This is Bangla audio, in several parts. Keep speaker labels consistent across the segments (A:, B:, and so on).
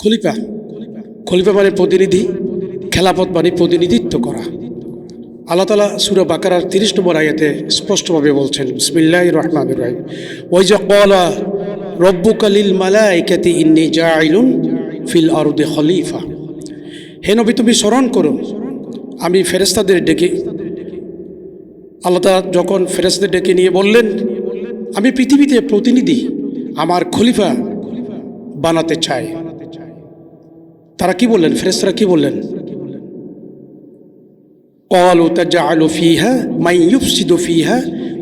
A: খলিফা খলিফা মানে প্রতিনিধি, খেলাপথ মানে প্রতিনিধিত্ব করা। আল্লাহ তালা সুরা বাকারার তিরিশ নম্বর আয়াতে স্পষ্টভাবে বলছেন বিসমিল্লাহ রহমান রাহিম। ওই যে কলা রব্বু কালিল মালাইকাতি ইন্নি জাইলুন ফিল আরদে খলিফা। হে নবী, তুমি স্মরণ করো, আমি ফেরেস্তাদের ডেকে, আল্লাহ তালা যখন ফেরেস্তাদের ডেকে নিয়ে বললেন, আমি পৃথিবীতে প্রতিনিধি, আমার খলিফা বানাতে চাই। তারা কি বললেন ফেরেস্তারা কি বললেন قالوا تجعل فيها من يفسد فيها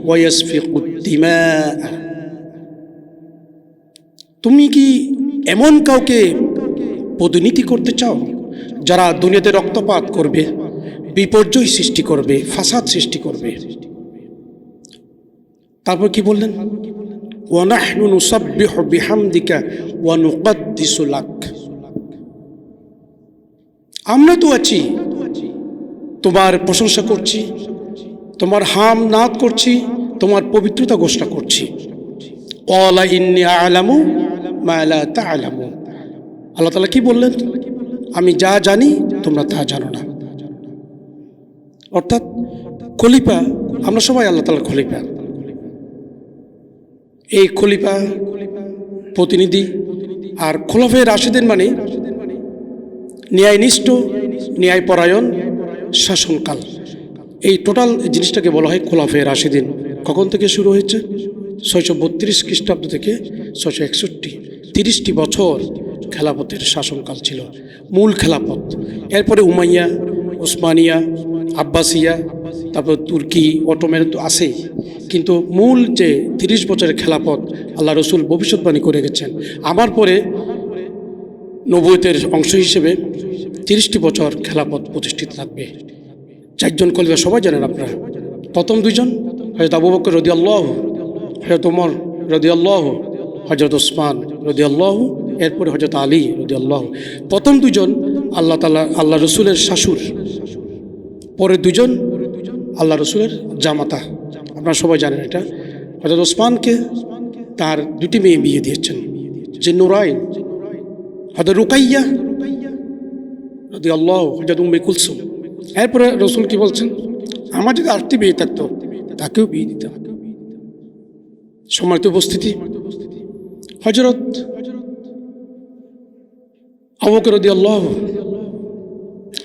A: ويسفك الدماء তুমি কি এমন কাউকে প্রতিনিধি করতে চাও যারা দুনিয়াতে রক্তপাত করবে বিপর্যয় সৃষ্টি করবে ফাসাদ সৃষ্টি করবে তারপর কি বললেন ওয়ানাহনু নুসাব্বিহু বিহামদিকা ওয়া নুকাদ্দিসু লাক আমরা তো আছি। তোমার প্রশংসা করছি, তোমার হাম নাদ করছি, তোমার পবিত্রতা ঘোষণা করছি। আল্লাহ তালা কি বললেন? আমি যা জানি তোমরা তা জানো না। অর্থাৎ খলিফা, আমরা সবাই আল্লাহ তালার খলিফা। এই খলিফা, প্রতিনিধি আর খোলাফে রাশিদিন মানে ন্যায়নিষ্ঠ, ন্যায়পরায়ণ শাসনকাল। এই টোটাল জিনিসটাকে বলা হয় খোলাফে রাশিদিন। কখন থেকে শুরু হয়েছে? ছয়শো বত্রিশ খ্রিস্টাব্দ থেকে ছয়শো একষট্টি। তিরিশটি বছর খেলাপথের শাসনকাল ছিল। মূল খেলাপথ। এরপরে উমাইয়া, ওসমানিয়া, আব্বাসিয়া, তারপর তুর্কি অটোমেন তো আছেই। কিন্তু মূল যে তিরিশ বছরের খেলাপথ, আল্লাহ রসুল ভবিষ্যৎবাণী করে গেছেন আমার পরে নবুয়তের অংশ হিসেবে তিরিশটি বছর খেলাপথ প্রতিষ্ঠিত থাকবে। চারজন কলিফা সবাই জানেন আপনারা। প্রথম দুইজন হজরত আবু বকর রদি আল্লাহ হজরত উমর রদি আল্লাহ হজরত ওসমান রদি আল্লাহ এরপরে হজরত আলী রদি আল্লাহ প্রথম দুজন আল্লাহ তালা আল্লাহ রসুলের শাশুর পরের দুজন আল্লাহ রসুলের জামাতা। আপনারা সবাই জানেন এটা। হজরত ওসমানকে তার দুটি মেয়ে বিয়ে দিয়েছেন। যে নুরাইন হজরত রুকাইয়া রদি আল্লাহ হজরত উম্মে কুলসুম। এরপরে রসুল কি বলছেন? আমার যদি আটটি বিয়ে থাকতো, তাকেও বিয়ে দিতাম। সম্মানিত উপস্থিতি হজরত আবুকর রদি আল্লাহ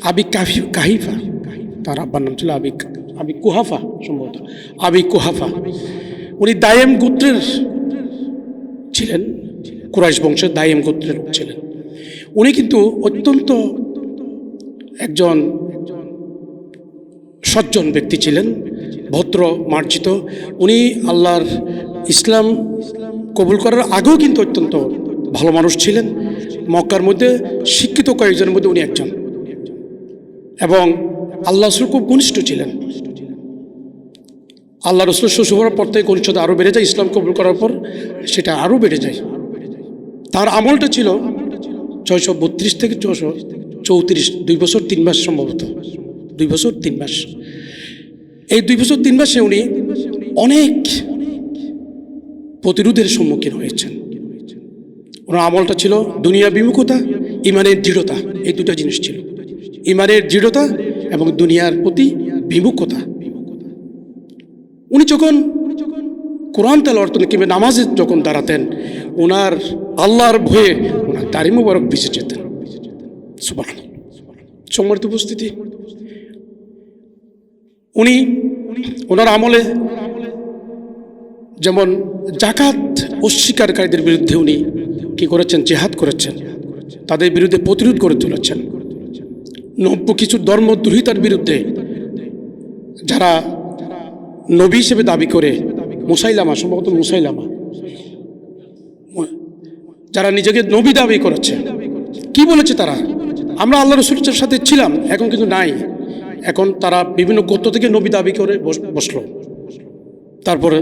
A: আবি কাফি কাহিফা, তার আব্বার নাম ছিল আবি আবি কুহাফা সম্ভবত, আবি কুহাফা। উনি দায়েম গোত্রের ছিলেন, কুরাইশ বংশের দায়েম গোত্রের ছিলেন। উনি কিন্তু অত্যন্ত একজন সজ্জন ব্যক্তি ছিলেন, ভদ্র, মার্জিত। উনি আল্লাহর ইসলাম কবুল করার আগেও কিন্তু অত্যন্ত ভালো মানুষ ছিলেন। মক্কার মধ্যে শিক্ষিত কয়েকজনের মধ্যে উনি একজন। এবং আল্লাহ রসুল খুব ঘনিষ্ঠ ছিলেন। আল্লাহ রসুল শ্বশুর পর থেকে ঘনিষ্ঠতা আরও বেড়ে যায়, ইসলাম কবুল করার পর সেটা আরও বেড়ে যায়। তার আমলটা ছিল ছয়শো বত্রিশ থেকে ছশো চৌত্রিশ, দুই বছর তিন মাস সম্ভবত। দুই বছর তিন মাস। এই দুই বছর তিন মাসে উনি অনেক প্রতিরোধের সম্মুখীন হয়েছেন। ওনার আমলটা ছিল দুনিয়া বিমুখতা ইমানের দৃঢ়তা, এই দুটো জিনিস ছিল। ইমানের দৃঢ়তা এবং দুনিয়ার প্রতি বিমুখতা। উনি যখন কোরআন তেল অর্থ কিংবা নামাজে যখন দাঁড়াতেন, ওনার আল্লাহর ভয়ে ওনার দাড়ি মুবারক বেঁচে যেতেন। সম্মানিত উপস্থিতি, উনি ওনার আমলে যেমন জাকাত অস্বীকারীদের বিরুদ্ধে উনি কি করেছেন? জেহাদ করেছেন। তাদের বিরুদ্ধে প্রতিরোধ করে তুলেছেন। নব্য কিছু ধর্মদ্রোহিতার বিরুদ্ধে যারা নবী হিসেবে দাবি করে মুসাইলামা, সম্ভবত মুসাইলামা। যারা নিজেকে নবী দাবি করেছে। কি বলেছে তারা? আমরা আল্লাহ রসুলের সাথে ছিলাম, এখন কিন্তু নাই। এখন তারা বিভিন্ন গোত্র থেকে নবী দাবি করে বস- বসল। তারপরে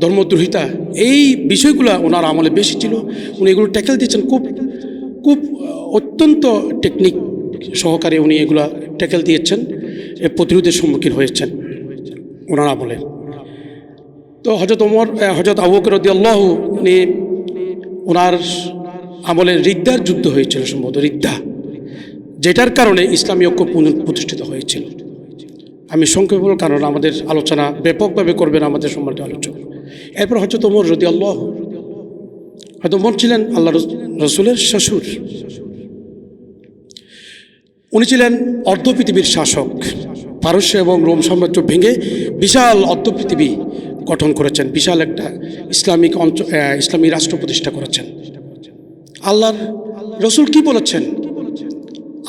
A: ধর্মদ্রোহিতা, এই বিষয়গুলো ওনার আমলে বেশি ছিল। উনি এগুলো ট্যাকেল দিয়েছেন খুব খুব অত্যন্ত টেকনিক সহকারে উনি এগুলা ট্যাকেল দিয়েছেন প্রতিরোধের সম্মুখীন হয়েছেন ওনার আমলে। তো হজরত ওমর হজরত আবুকর রদি আল্লাহ উনি ওনার আমলে রিদ্দার যুদ্ধ হয়েছিল সম্ভবত রিদ্দা যেটার কারণে ইসলামী ঐক্য প্রতিষ্ঠিত হয়েছিল। আমি সংক্ষেপ কারণ আমাদের আলোচনা ব্যাপকভাবে করবেন আমাদের সম্বন্ধে আলোচনা এরপর হয়তো তোমর যদি আল্লাহ হয়তো ওমর ছিলেন আল্লাহ রসুলের শ্বশুর। উনি ছিলেন অর্ধ পৃথিবীর শাসক, পারস্য এবং রোম সাম্রাজ্য ভেঙে বিশাল অর্ধ পৃথিবী গঠন করেছেন, বিশাল একটা ইসলামিক অঞ্চল ইসলামী রাষ্ট্র প্রতিষ্ঠা করেছেন। আল্লাহর রসুল কি বলেছেন?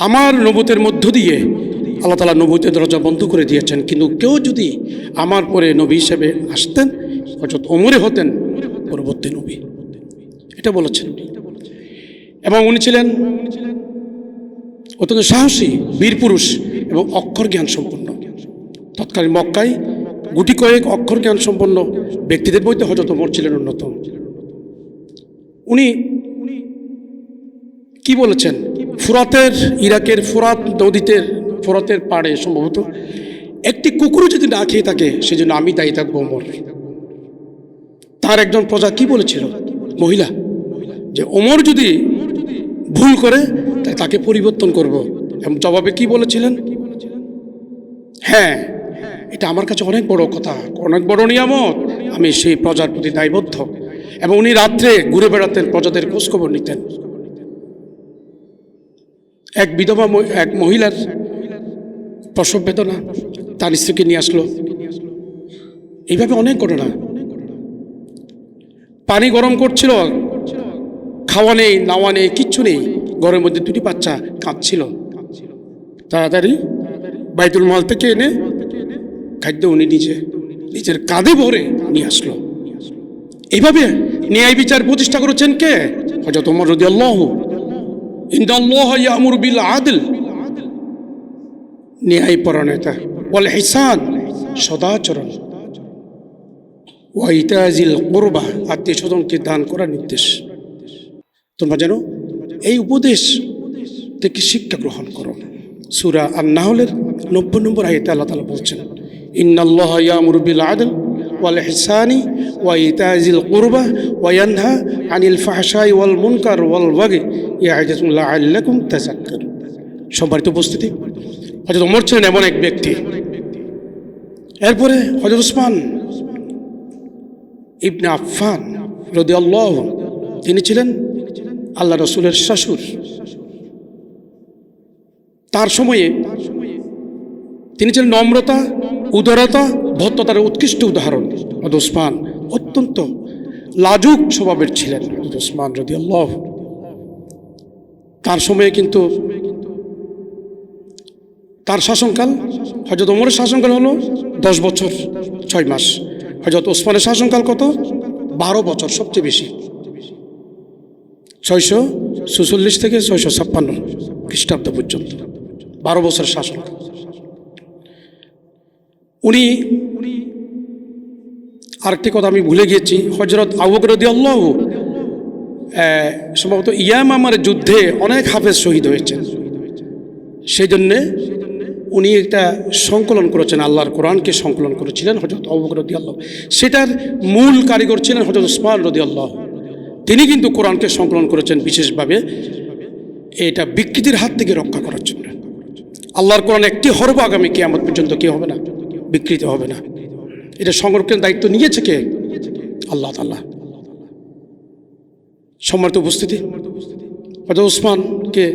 A: আমার নবতের মধ্য দিয়ে আল্লাহ তালা নবতের দরজা বন্ধ করে দিয়েছেন, কিন্তু কেউ যদি আমার পরে নবী হিসেবে আসতেন হয়তো ওমরে হতেন, পরবর্তী নবী। এটা বলেছেন এবং উনি ছিলেন অত্যন্ত সাহসী, বীর পুরুষ এবং অক্ষর জ্ঞান সম্পন্ন তৎকালীন মক্কায় গুটি কয়েক অক্ষর জ্ঞান সম্পন্ন ব্যক্তিদের মধ্যে হজরত ওমর ছিলেন অন্যতম উনি কি বলেছেন? ফুরাতের, ইরাকের ফুরাত নদীতে, ফুরাতের পাড়ে সম্ভবত একটি কুকুরও যদি না খেয়ে থাকে, সেজন্য আমি দায়ী থাকব ওমর। তার একজন প্রজা কি বলেছিল? মহিলা। যে ওমর যদি ভুল করে, তাই তাকে পরিবর্তন করব। এবং জবাবে কি বলেছিলেন? হ্যাঁ এটা আমার কাছে অনেক বড় কথা, অনেক বড় নিয়ামত। আমি সেই প্রজার প্রতি দায়বদ্ধ এবং উনি রাত্রে ঘুরে বেড়াতেন, প্রজাদের খোঁজখবর নিতেন। এক বিধবা এক মহিলার প্রসব বেদনা তার স্ত্রীকে নিয়ে আসলো। এইভাবে অনেক ঘটনা। পানি গরম করছিল, খাওয়া নেই, নাওয়া নেই, কিচ্ছু নেই, ঘরের মধ্যে দুটি বাচ্চা কাঁদছিল। তাড়াতাড়ি বাইতুল মাল থেকে এনে খাদ্য উনি নিজে, নিজের কাঁধে ভরে নিয়ে আসলো। এইভাবে ন্যায় বিচার প্রতিষ্ঠা করেছেন কে? হজরত ওমর রদি আল্লাহ ইন্দাল্লাহ ইয়ামুর বিল আদল ন্যায় পরণতা বল হিসান, সদাচরণ। ওয়াইতাজিল কোরবা আত্মীয় স্বজনকে দান করার নির্দেশ। তোমরা যেন এই উপদেশ থেকে শিক্ষা গ্রহণ করো। সুরা আর না হলের নব্বই নম্বর আয়তে আল্লাহ তালা বলছেন ইন্নাল্লাহ ইয়ামুর বিল আদল ওয়াল হিসানি ওয়া ইতাজিল কুরবা ইয়ানহা আনিল ফাহশাই ওয়াল মুনকার ওয়াল লাআল্লাকুম তাযাক্কারুন। সম্মানিত উপস্থিতি, হযরত ওমর ছিলেন এমন এক ব্যক্তি। এরপরে হযরত উসমান ইবনে আফফান রদিয়াল্লাহ তিনি ছিলেন আল্লাহ রসুলের শ্বশুর। তার সময়ে তিনি ছিলেন নম্রতা উদারতা ভদ্রতার উৎকৃষ্ট উদাহরণ হযরত উসমান অত্যন্ত লাজুক স্বভাবের ছিলেন হযরত উসমান রদি আল্লাহ তার সময়ে কিন্তু তার শাসনকাল হজরত ওমরের শাসনকাল হলো দশ বছর, ছয় মাস। হজরত ওসমানের শাসনকাল কত? বারো বছর, সবচেয়ে বেশি। ছয়শো সুচল্লিশ থেকে ছয়শো ছাপ্পান্ন খ্রিস্টাব্দ পর্যন্ত। বারো বছরের শাসন উনি উনি আরেকটি কথা আমি ভুলে গিয়েছি হজরত আবুকরদি আল্লাহ সম্ভবত ইয়ামামার যুদ্ধে অনেক হাফেজ শহীদ হয়েছেন। সেই জন্যে উনি একটা সংকলন করেছেন, আল্লাহর কোরআনকে সংকলন করেছিলেন হজরত অবুক রদি আল্লাহ সেটার মূল কারিগর ছিলেন হজরত উসমান রদি আল্লাহ তিনি কিন্তু কোরআনকে সংকলন করেছেন বিশেষভাবে এটা বিকৃতির হাত থেকে রক্ষা করার জন্য। আল্লাহর কোরআন একটি হরব আগামী কেয়ামত পর্যন্ত কি হবে না। বিকৃত হবে না। এটা সংরক্ষণের দায়িত্ব নিয়েছে কে? আল্লাহ তাল্লাহ সম্মানিত উপস্থিতি হজরত উসমানকে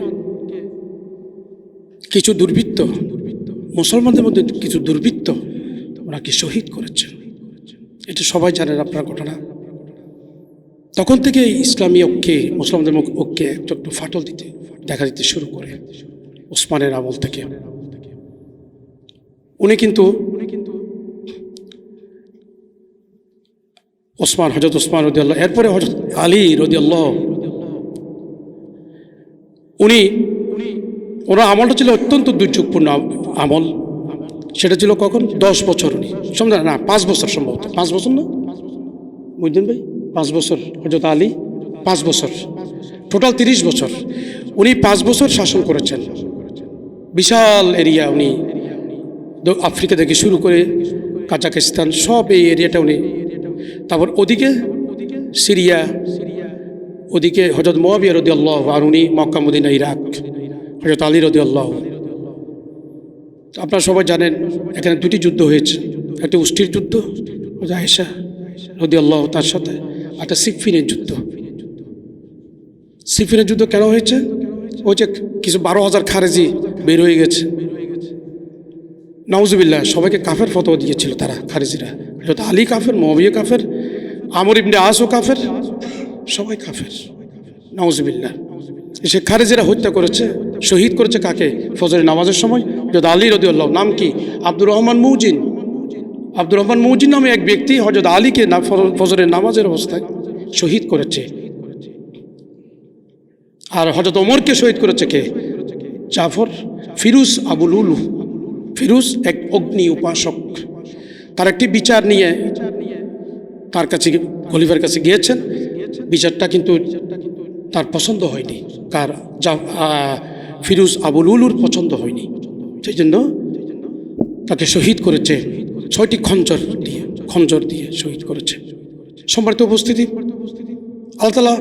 A: কিছু দুর্বৃত্ত, মুসলমানদের মধ্যে কিছু দুর্বৃত্ত ওনাকে শহীদ করেছেন এটা সবাই জানেন আপনার ঘটনা। তখন থেকে ইসলামী ঐক্যে, মুসলমানদের ঐক্যে একটু একটু ফাটল দিতে, দেখা দিতে শুরু করে ওসমানের আমল থেকে। উনি কিন্তু ওসমান হজরত ওসমান রদি আল্লাহ এরপরে হজরত আলী রদি আল্লাহ উনি, ওনার আমলটা ছিল অত্যন্ত দুর্যোগপূর্ণ আমল। সেটা ছিল কখন? দশ বছর উনি। সমঝা না, পাঁচ বছর সম্ভবত। পাঁচ বছর না? বুঝলেন ভাই, পাঁচ বছর। হজরত আলী, পাঁচ বছর। টোটাল তিরিশ বছর। উনি পাঁচ বছর শাসন করেছেন। বিশাল এরিয়া উনি আফ্রিকা থেকে শুরু করে কাজাকিস্তান সব এই এরিয়াটা উনি। তারপর ওদিকে সিরিয়া, ওদিকে হজরত মোয়াবিয়া রদি আল্লাহ আর উনি মক্কা, মদিনা, ইরাক। হজরত আলী রদি আল্লাহ আপনারা সবাই জানেন, এখানে দুটি যুদ্ধ হয়েছে। একটা উষ্টির যুদ্ধ আয়েশা রদি আল্লাহ তার সাথে একটা সিফিনের যুদ্ধ। সিফিনের যুদ্ধ কেন হয়েছে? ওই যে কিছু বারো হাজার খারেজি বের হয়ে গেছে। নওজুবিল্লাহ সবাইকে কাফের ফতোয়া দিয়েছিল তারা, খারেজিরা। হজরত আলী কাফের মহাবিয়া কাফের, আমর ইবনে আসও কাফের, সবাই কাফের। নওজুবিল্লাহ সে খারেজিরা হত্যা করেছে, শহীদ করেছে কাকে? ফজরের নামাজের সময়। হজরত আলী রদিউল্লাহ নাম কি? আব্দুর রহমান মৌজিন আব্দুর রহমান মৌজিন নামে এক ব্যক্তি হজরত আলীকে ফজরের নামাজের অবস্থায় শহীদ করেছে। আর হজরত ওমরকে শহীদ করেছে কে? জাফর ফিরুজ আবুল উলু ফিরুজ এক অগ্নি উপাসক। তার একটি বিচার নিয়ে তার কাছে খলিফার কাছে গিয়েছেন। বিচারটা কিন্তু তার পছন্দ হয়নি। কার যা ফিরুজ আবুল উলুর পছন্দ হয়নি। সেই জন্য তাকে শহীদ করেছে ছয়টি খঞ্জর দিয়ে খঞ্জর দিয়ে শহীদ করেছে। সম্মানিত উপস্থিতি আল্লাহ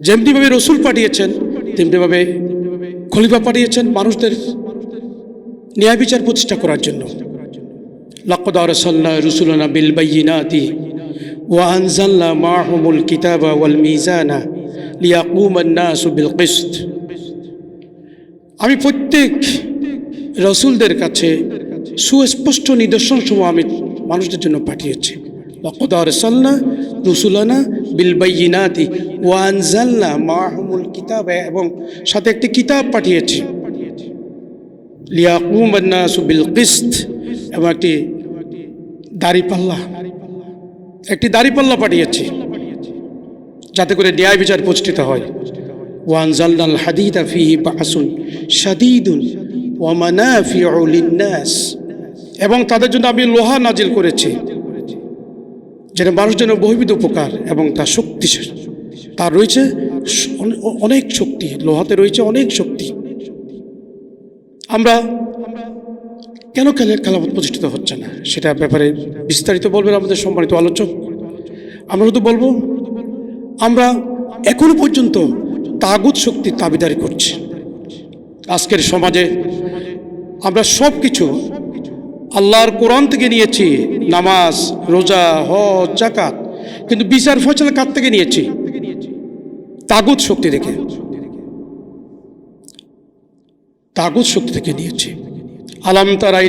A: যেমনিভাবে রসুল পাঠিয়েছেন, তেমনিভাবে খলিফা পাঠিয়েছেন মানুষদের ন্যায় বিচার প্রতিষ্ঠা করার জন্য। লকদার সাল্লাহ রসুলনা বিলবাইনাতি ওয়ানজাল্লা মাহমুল কিতাবা ওয়াল মিজানা লিয়াকুমান্নাসু বিল কিস্ত। আমি প্রত্যেক রসুলদের কাছে সুস্পষ্ট নিদর্শন সমূহ আমি মানুষদের জন্য পাঠিয়েছি। মাহমুল এবং সাথে একটি কিতাব পাঠিয়েছি। কিস্ত এবং একটি দাড়িপাল্লা। একটি দাড়িপাল্লা পাঠিয়েছি যাতে করে ন্যায় বিচার প্রতিষ্ঠিত হয়। ওয়ানজালনাল হাদিদা ফিহি বাসুন শাদীদুন ওয়া মানাফিউ লিন্নাস এবং তাদের জন্য আমি লোহা নাজিল করেছি। যেটা মানুষের জন্য বহুবিধ উপকার এবং তার শক্তি তার রয়েছে অনেক শক্তি, লোহাতে রয়েছে অনেক শক্তি। আমরা কেন খেলে খেলাফত প্রতিষ্ঠিত হচ্ছে না? সেটা ব্যাপারে বিস্তারিত বলবেন আমাদের সম্মানিত আলোচক। আমরা শুধু বলব, আমরা এখনও পর্যন্ত তাগুত শক্তির দাবিদারি করছি। আজকের সমাজে আমরা সব কিছু আল্লাহর কোরআন থেকে নিয়েছি। নামাজ, রোজা, হজ জাকাত কিন্তু বিচার ফয়সলা কার থেকে নিয়েছি? তাগুত শক্তি থেকে। তাগুত শক্তি থেকে নিয়েছি। আলাম তারা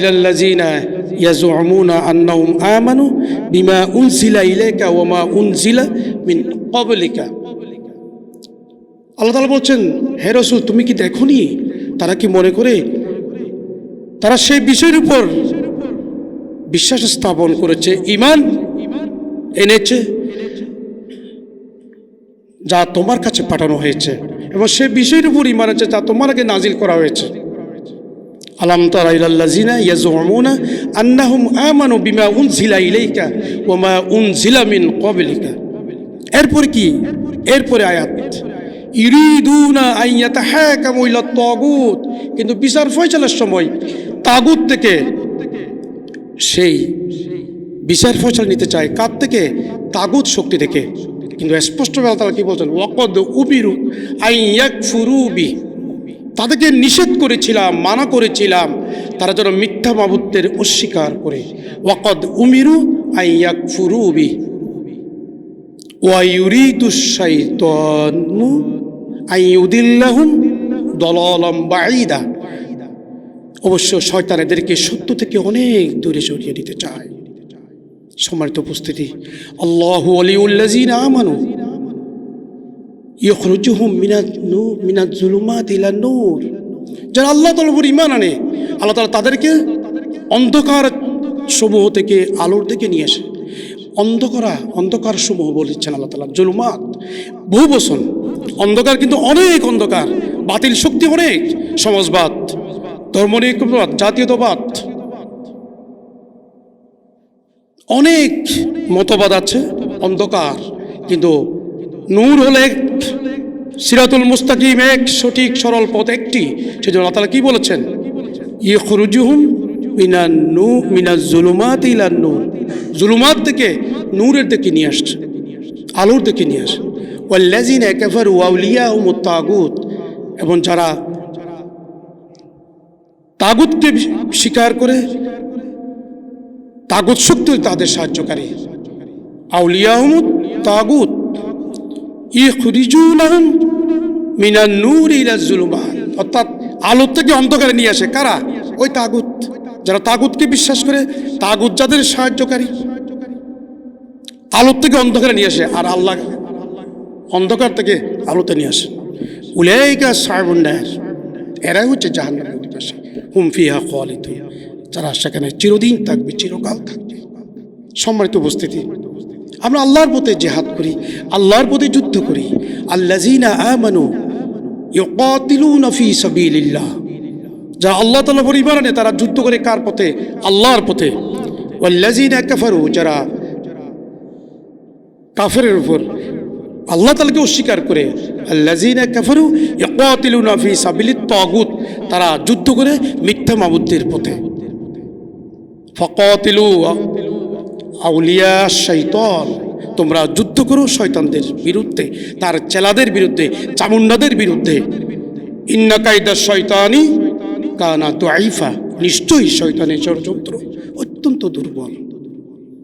A: মিন আল্লাহ বলছেন, হে রাসূল, তুমি কি দেখোনি? তারা কি মনে করে? তারা সেই বিষয়ের উপর বিশ্বাস স্থাপন করেছে ইমান এনেছে, যা তোমার কাছে পাঠানো হয়েছে। এবং সে বিষয়ের উপর ইমান আছে যা তোমার আগে নাজিল করা হয়েছে। আলাম তারা ইলাল্লাযিনা ইয়াজুমুনা আন্নাহুম আমানু বিমা উনজিলা ইলাইকা ওয়া মা উনজিলা মিন ক্বাবলিকা। এরপর কি? এরপরে আয়াত। ইরিদুনা আন ইয়াতাহাকামু ইলা তাগুত। কিন্তু বিচার ফয়সালার সময় তাগুত থেকে সেই বিচার ফয়সালা নিতে চায় কার থেকে তাগুত শক্তি থেকে। কিন্তু স্পষ্টভাবে তাআলা কি বলছেন? ওয়াকদ উবিরু আন ইয়াকফুরু তাদেরকে নিষেধ করেছিলাম, মানা করেছিলাম, তারা যেন মিথ্যা মাবুত্বের অস্বীকার করে। ওয়াকদ উমিরু আইয়াক ফুরুবি ওয়াইউরিদু শাইতানু আইউদিল্লাহুম দলালাম বাঈদা। অবশ্য শয়তান এদেরকে সত্য থেকে অনেক দূরে সরিয়ে দিতে চায়। সম্মানিত উপস্থিতি, আল্লাহু আলিউল্লাযিনা আমানু ইয়খরুজুহুম মিনাত নূর মিনাত জুলুমাত ইলা নূর। যারা আল্লাহ তাআলার উপর ঈমান আনে, আল্লাহ তাআলা তাদেরকে অন্ধকার সমূহ থেকে আলোর দিকে নিয়ে আসে। অন্ধকারা, অন্ধকার সমূহ বলেছেন আল্লাহ তাআলা। জুলুমাত, বহু বচন। অন্ধকার কিন্তু অনেক অন্ধকার, বাতিল শক্তি অনেক, সমাজবাদ ধর্মনিরপেক্ষবাদ জাতীয়তাবাদ। অনেক মতবাদ আছে, অন্ধকার, কিন্তু নূর হলে এক সিরাতুল মুস্তাকিম, এক সঠিক সরল পথ একটি। সেজন্য আল্লাহ তাআলা কি বলেছেন? ইখরুজুহুম মিনান নু, মিনাজ জুলুমাত ইলান নূর। জুলুমাত থেকে নূরের দিকে নিয়ে আসছে আলোর দিকে নিয়ে আসে। ওয়াল্লাজিন একেফার ওয়াউলিয়া ও মোত্তাগুত এবং যারা তাগুতকে স্বীকার করে, তাগুত শক্তি তাদের সাহায্যকারী আউলিয়াহমুদ তাগুত। ইখরিজুনাহুম মিনান নূর ইলা জুলুমান অর্থাৎ আলো থেকে অন্ধকারে নিয়ে আসে। কারা? ওই তাগুত। যারা তাগুতকে বিশ্বাস করে, তাগুত যাদের সাহায্যকারী। আলোর থেকে অন্ধকারে নিয়ে আসে আর আল্লাহ অন্ধকার থেকে আলোতে নিয়ে আসে। উলাইকা সাহেবুন্নার এরাই হচ্ছে জাহান্নামের অধিবাসী হুম ফিহা খালিদ যারা সেখানে চিরদিন থাকবে, চিরকাল থাকবে। সম্মানিত উপস্থিতি, আমরা আল্লাহর পথে জেহাদ করি, আল্লাহর পথে যুদ্ধ করি। আল্লাজিনা আমানু যারা আল্লাহ তাআলা পরিবার আনে, তারা যুদ্ধ করে কার পথে? আল্লাহর পথে। ওয়াল্লাজিনা কাফারু, যারা কাফেরের উপর আল্লাহ তালাকে অস্বীকার করে তাগুত তারা যুদ্ধ করে মিথ্যা মাবুদ্দের পথে। আউলিয়া শৈতন তোমরা যুদ্ধ করো শয়তানদের বিরুদ্ধে, তার চেলাদের বিরুদ্ধে চামুন্ডাদের বিরুদ্ধে। ইন্না শয়তানি কানা তো আইফা নিশ্চয়ই শয়তানের ষড়যন্ত্র অত্যন্ত দুর্বল।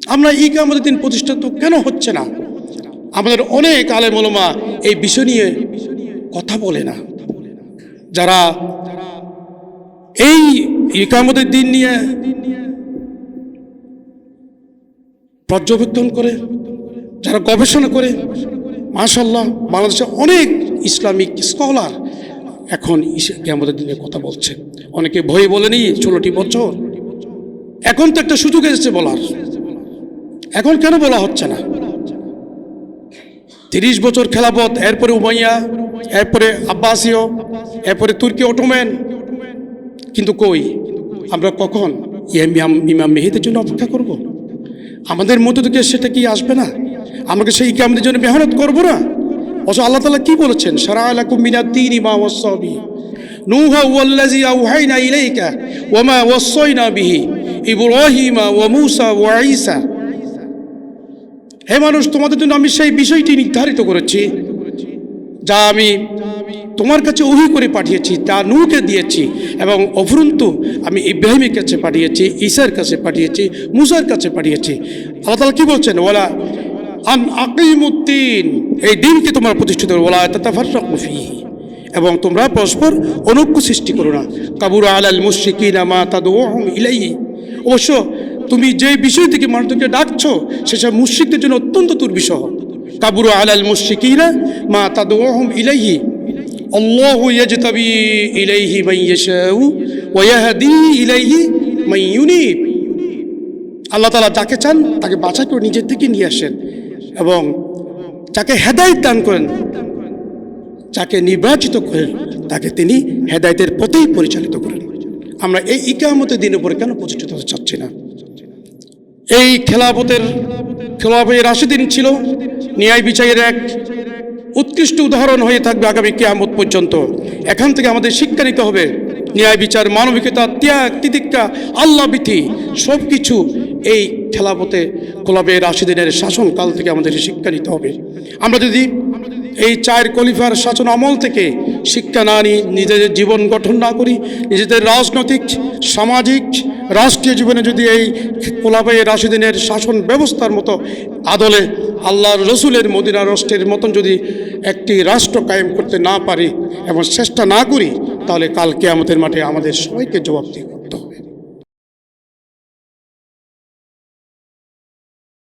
A: আমরা এই আমাদের দিন প্রতিষ্ঠা তো কেন হচ্ছে না? আমাদের অনেক আলেমলমা এই বিষয় নিয়ে কথা বলে না। যারা এই ইকামতের দিন নিয়ে পর্যবেক্ষণ করে, যারা গবেষণা করে মাশাল্লাহ বাংলাদেশে অনেক ইসলামিক স্কলার এখন আমাদের দিনে কথা বলছে। অনেকে ভয়ে বলেনি, ষোলোটি বছর। এখন তো একটা সুযোগ এসেছে বলার। এখন কেন বলা হচ্ছে না? তিরিশ বছর খেলাপথ, এরপরে উমাইয়া, এরপরে আব্বাসীয়, এরপরে তুর্কি অটোম্যান। কিন্তু কই? আমরা কখন ইমাম ইমাম মেহিদের জন্য অপেক্ষা করব। আমাদের মধ্য থেকে সেটা কি আসবে না? আমাকে সেই আমাদের জন্য মেহনত করব না? অথচ আল্লাহ তালা কি বলেছেন? সারা আলাকুম মিনাদ্দিন ইমা ওয়াসবি আউহাইনা ইলাইকা ওয়ামা ওয়াসাইনা বিহি ইব্রাহিমা ওয়া মূসা ওয়া ঈসা। হে মানুষ, তোমাদের জন্য আমি সেই বিষয়টি নির্ধারিত করেছি, যা আমি তোমার কাছে ওহি করে পাঠিয়েছি, তা নূকে দিয়েছি এবং অফুরন্তু আমি ইব্রাহিমের কাছে পাঠিয়েছি ঈশার কাছে পাঠিয়েছি, মুসার কাছে পাঠিয়েছি। আল্লাহ তালা কি বলছেন? ওলা আন আকিমুদ্দিন, এই দিনকে তোমার প্রতিষ্ঠিত ওলা তাফারফি এবং তোমরা পরস্পর অনৈক্য সৃষ্টি করো না। কাবুর আলাল মুশিকিনা মা তাদু ইলাই অবশ্য তুমি যে বিষয় থেকে মানুষকে ডাকছো, সেসব মুশ্রিকদের জন্য অত্যন্ত দুর্বিষহ। কাবুরু আলাল মুশ্রিকিনা মা তাদুহম ইলাইহি। আল্লাহু ইয়াজতাবি ইলাইহি মান ইয়াশাউ ওয়া ইয়াহদি ইলাইহি মান ইউনিব। আল্লাহ তাআলা যাকে চান, তাকে বাছাই করে নিজের থেকে নিয়ে আসেন এবং যাকে হেদায়েত দান করেন, যাকে নির্বাচিত করেন, তাকে তিনি হেদায়েতের পথেই পরিচালিত করেন। আমরা এই ইকামতের দিনের উপরে কেন প্রতিষ্ঠিত হতে চাচ্ছি না? এই খেলাপথের খেলাপথের রাশিদিন ছিল। ন্যায় বিচারের এক উৎকৃষ্ট উদাহরণ হয়ে থাকবে আগামী কেয়ামত পর্যন্ত। এখান থেকে আমাদের শিক্ষা নিতে হবে। ন্যায় বিচার, মানবিকতা, ত্যাগ, তিতিক্ষা আল্লাহ বিধি সব কিছু এই খেলাপথে ক্লাবের রাশিদিনের শাসনকাল থেকে আমাদের শিক্ষা নিতে হবে। আমরা যদি এই চায়ের কলিফার শাসন আমল থেকে শিক্ষা না নিই নিজেদের জীবন গঠন না করি, নিজেদের রাজনৈতিক, সামাজিক, রাষ্ট্রীয় জীবনে যদি এই কোলাবাই রাশিদিনের শাসন ব্যবস্থার মতো আদলে আল্লাহর রসুলের মদিনা রাষ্ট্রের মতন যদি একটি রাষ্ট্র কায়েম করতে না পারি এবং চেষ্টা না করি, তাহলে কালকে আমাদের মাঠে আমাদের সবাইকে জবাব দিই